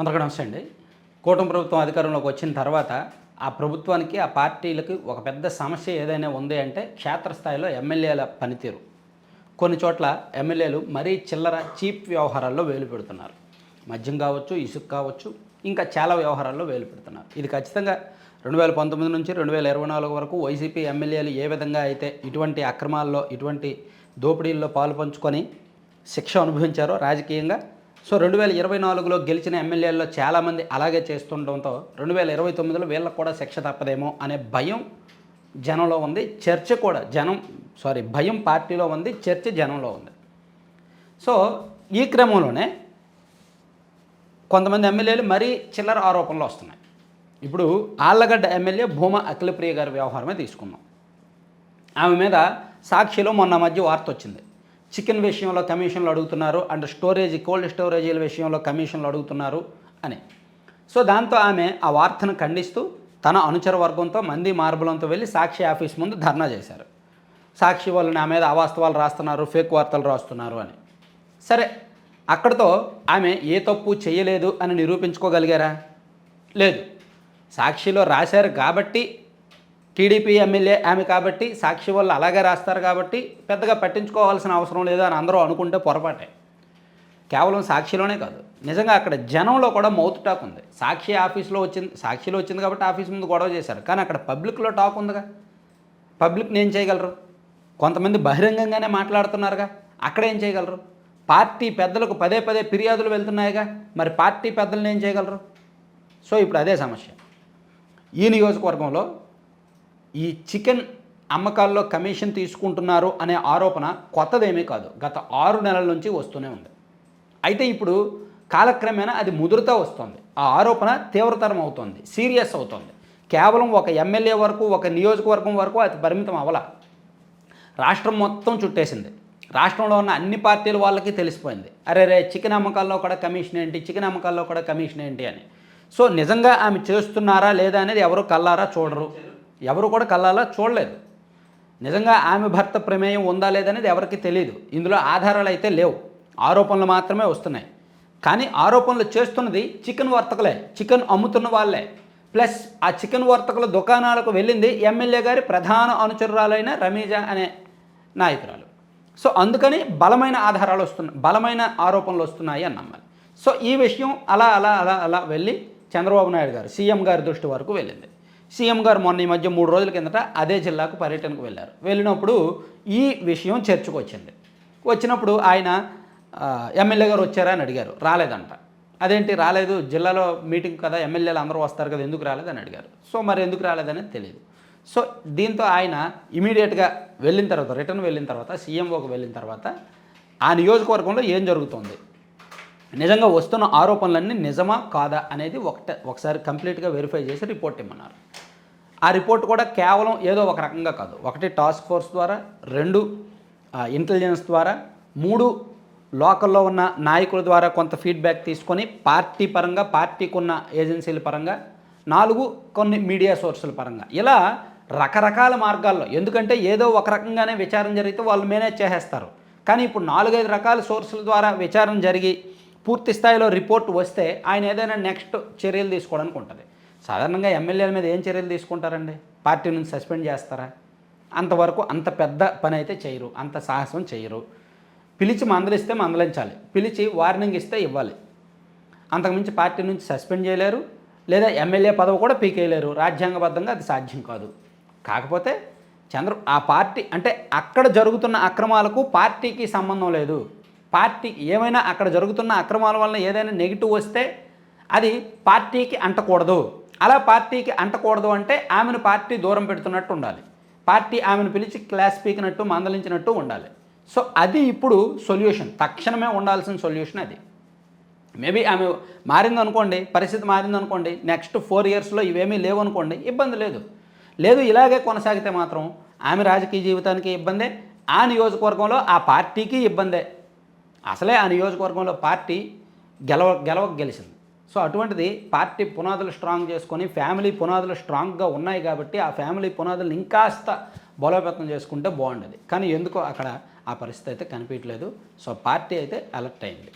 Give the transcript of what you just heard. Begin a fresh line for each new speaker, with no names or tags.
అందరికీ నమస్తే అండి. కూటమి ప్రభుత్వం అధికారంలోకి వచ్చిన తర్వాత ఆ ప్రభుత్వానికి ఆ పార్టీలకి ఒక పెద్ద సమస్య ఏదైనా ఉంది అంటే క్షేత్రస్థాయిలో ఎమ్మెల్యేల పనితీరు. కొన్ని చోట్ల ఎమ్మెల్యేలు మరీ చిల్లర చీప్ వ్యవహారాల్లో వేలు పెడుతున్నారు. మద్యం కావచ్చు ఇసుక కావచ్చు ఇంకా చాలా వ్యవహారాల్లో వేలు పెడుతున్నారు. ఇది ఖచ్చితంగా రెండు వేల పంతొమ్మిది నుంచి రెండు వేల ఇరవై నాలుగు వరకు వైసీపీ ఎమ్మెల్యేలు ఏ విధంగా అయితే ఇటువంటి అక్రమాల్లో ఇటువంటి దోపిడీల్లో పాలు పంచుకొని శిక్ష అనుభవించారో రాజకీయంగా సో రెండు వేల ఇరవై నాలుగులో గెలిచిన ఎమ్మెల్యేల్లో చాలామంది అలాగే చేస్తుండటంతో రెండు వేల ఇరవై తొమ్మిదిలో వీళ్ళకు కూడా శిక్ష తప్పదేమో అనే భయం జనంలో ఉంది. చర్చ కూడా జనం సారీ భయం పార్టీలో ఉంది చర్చ జనంలో ఉంది. సో ఈ క్రమంలోనే కొంతమంది ఎమ్మెల్యేలు మరీ చిల్లర ఆరోపణలు వస్తున్నాయి. ఇప్పుడు ఆళ్ళగడ్డ ఎమ్మెల్యే భూమ అఖిలప్రియ గారి వ్యవహారమే తీసుకుందాం. ఆమె మీద సాక్షిలో మొన్న మధ్య వార్త వచ్చింది. చికెన్ విషయంలో కమిషన్లు అడుగుతున్నారు అండ్ స్టోరేజ్ కోల్డ్ స్టోరేజీల విషయంలో కమిషన్లు అడుగుతున్నారు అని. సో దాంతో ఆమె ఆ వార్తను ఖండిస్తూ తన అనుచర వర్గంతో మంది మార్బలంతో వెళ్ళి సాక్షి ఆఫీస్ ముందు ధర్నా చేశారు. సాక్షి వాళ్ళు నా మీద అవాస్తవాలు రాస్తున్నారు ఫేక్ వార్తలు రాస్తున్నారు అని. సరే అక్కడితో ఆమె ఏ తప్పు చేయలేదు అని నిరూపించుకోగలిగారా? లేదు. సాక్షిలో రాశారు కాబట్టి టీడీపీ ఎమ్మెల్యే ఆమె కాబట్టి సాక్షి వాళ్ళు అలాగే రాస్తారు కాబట్టి పెద్దగా పట్టించుకోవాల్సిన అవసరం లేదు అని అందరూ అనుకుంటే పొరపాటే. కేవలం సాక్షిలోనే కాదు. నిజంగా అక్కడ జనంలో కూడా మౌత్ టాక్ ఉంది. సాక్షి ఆఫీస్లో వచ్చింది సాక్షిలో వచ్చింది కాబట్టి ఆఫీస్ ముందు గొడవ చేశారు. కానీ అక్కడ పబ్లిక్లో టాక్ ఉందిగా. పబ్లిక్ నేను చేయగలరు? కొంతమంది బహిరంగంగానే మాట్లాడుతున్నారుగా. అక్కడ ఏం చేయగలరు? పార్టీ పెద్దలకు పదే పదే ఫిర్యాదులు వెళ్తున్నాయిగా. మరి పార్టీ పెద్దలను ఏం చేయగలరు? సో ఇప్పుడు అదే సమస్య. ఈ నియోజకవర్గంలో ఈ చికెన్ అమ్మకాల్లో కమిషన్ తీసుకుంటున్నారు అనే ఆరోపణ కొత్తదేమీ కాదు. గత ఆరు నెలల నుంచి వస్తూనే ఉంది. అయితే ఇప్పుడు కాలక్రమేణా అది ముదురుతా వస్తుంది. ఆ ఆరోపణ తీవ్రతరం అవుతుంది సీరియస్ అవుతుంది. కేవలం ఒక ఎమ్మెల్యే వరకు ఒక నియోజకవర్గం వరకు అది పరిమితం అవ్వాల. రాష్ట్రం మొత్తం చుట్టేసింది. రాష్ట్రంలో ఉన్న అన్ని పార్టీల వాళ్ళకి తెలిసిపోయింది. అరే రే చికెన్ అమ్మకాల్లో కూడా కమిషన్ ఏంటి చికెన్ అమ్మకాల్లో కూడా కమిషన్ ఏంటి అని. సో నిజంగా ఆమె చేస్తున్నారా లేదా అనేది ఎవరు కల్లారా చూడరు. ఎవరు కూడా కళ్ళాలా చూడలేదు. నిజంగా ఆమె భర్త ప్రమేయం ఉందా లేదనేది ఎవరికి తెలియదు ఇందులో ఆధారాలు అయితే లేవు. ఆరోపణలు మాత్రమే వస్తున్నాయి. కానీ ఆరోపణలు చేస్తున్నది చికెన్ వర్తకులే చికెన్ అమ్ముతున్న వాళ్ళే. ప్లస్ ఆ చికెన్ వర్తకుల దుకాణాలకు వెళ్ళింది ఎమ్మెల్యే గారి ప్రధాన అనుచరురాలైన రమీజ అనే నాయకురాలు. సో అందుకని బలమైన ఆధారాలు వస్తున్నాయి బలమైన ఆరోపణలు వస్తున్నాయి అని నమ్మాలి. సో ఈ విషయం అలా అలా అలా అలా వెళ్ళి చంద్రబాబు నాయుడు గారు సీఎం గారి దృష్టి వరకు వెళ్ళింది. సీఎం గారు మొన్న ఈ మధ్య మూడు రోజుల కిందట అదే జిల్లాకు పర్యటనకు వెళ్ళారు. వెళ్ళినప్పుడు ఈ విషయం చర్చకు వచ్చింది. వచ్చినప్పుడు ఆయన ఎమ్మెల్యే గారు వచ్చారా అని అడిగారు. రాలేదంట. అదేంటి రాలేదు? జిల్లాలో మీటింగ్ కదా ఎమ్మెల్యేలు అందరూ వస్తారు కదా ఎందుకు రాలేదని అడిగారు. సో మరి ఎందుకు రాలేదనేది తెలియదు సో దీంతో ఆయన ఇమీడియట్గా వెళ్ళిన తర్వాత రిటర్న్ వెళ్ళిన తర్వాత సీఎంఓకి వెళ్ళిన తర్వాత ఆ నియోజకవర్గంలో ఏం జరుగుతుంది? నిజంగా వస్తున్న ఆరోపణలన్నీ నిజమా కాదా అనేది ఒకట ఒకసారి కంప్లీట్గా వెరిఫై చేసి రిపోర్ట్ ఇమ్మన్నారు. ఆ రిపోర్ట్ కూడా కేవలం ఏదో ఒక రకంగా కాదు. ఒకటి టాస్క్ ఫోర్స్ ద్వారా రెండు ఇంటెలిజెన్స్ ద్వారా మూడు లోకల్లో ఉన్న నాయకుల ద్వారా కొంత ఫీడ్బ్యాక్ తీసుకొని పార్టీ పరంగా పార్టీకి ఉన్న ఏజెన్సీల పరంగా నాలుగు కొన్ని మీడియా సోర్సుల పరంగా. ఇలా రకరకాల మార్గాల్లో ఎందుకంటే ఏదో ఒక రకంగానే విచారణ జరిగితే వాళ్ళు మేనేజ్ చేసేస్తారు. కానీ ఇప్పుడు నాలుగైదు రకాల సోర్సుల ద్వారా విచారణ జరిగి పూర్తి స్థాయిలో రిపోర్ట్ వస్తే ఆయన ఏదైనా నెక్స్ట్ చర్యలు తీసుకోవడానికి ఉంటుంది సాధారణంగా ఎమ్మెల్యేల మీద ఏం చర్యలు తీసుకుంటారండి? పార్టీ నుంచి సస్పెండ్ చేస్తారా? అంతవరకు అంత పెద్ద పని అయితే చేయరు అంత సాహసం చేయరు. పిలిచి మందలిస్తే మందలించాలి పిలిచి వార్నింగ్ ఇస్తే ఇవ్వాలి. అంతకుమించి పార్టీ నుంచి సస్పెండ్ చేయలేరు లేదా ఎమ్మెల్యే పదవి కూడా పీకేయలేరు రాజ్యాంగబద్ధంగా అది సాధ్యం కాదు. కాకపోతే చంద్ర ఆ పార్టీ అంటే అక్కడ జరుగుతున్న అక్రమాలకు పార్టీకి సంబంధం లేదు. పార్టీ ఏమైనా అక్కడ జరుగుతున్న అక్రమాల వలన ఏదైనా నెగిటివ్ వస్తే అది పార్టీకి అంటకూడదు. అలా పార్టీకి అంటకూడదు అంటే ఆమెను పార్టీ దూరం పెడుతున్నట్టు ఉండాలి. పార్టీ ఆమెను పిలిచి క్లాస్ పీకినట్టు మందలించినట్టు ఉండాలి. సో అది ఇప్పుడు సొల్యూషన్. తక్షణమే ఉండాల్సిన సొల్యూషన్ అది. మేబీ ఆమె మారింది అనుకోండి పరిస్థితి మారింది అనుకోండి నెక్స్ట్ ఫోర్ ఇయర్స్లో ఇవేమీ లేవు అనుకోండి ఇబ్బంది లేదు. లేదు ఇలాగే కొనసాగితే మాత్రం ఆమె రాజకీయ జీవితానికి ఇబ్బందే ఆ నియోజకవర్గంలో ఆ పార్టీకి ఇబ్బందే. అసలే ఆ నియోజకవర్గంలో పార్టీ గెలవ గెలవకు గెలిచింది. సో అటువంటిది పార్టీ పునాదులు స్ట్రాంగ్ చేసుకొని ఫ్యామిలీ పునాదులు స్ట్రాంగ్గా ఉన్నాయి కాబట్టి ఆ ఫ్యామిలీ పునాదులను ఇంకాస్త బలోపేతం చేసుకుంటే బాగుండేది. కానీ ఎందుకో అక్కడ ఆ పరిస్థితి అయితే కనిపించలేదు. సో పార్టీ అయితే అలర్ట్ అయింది.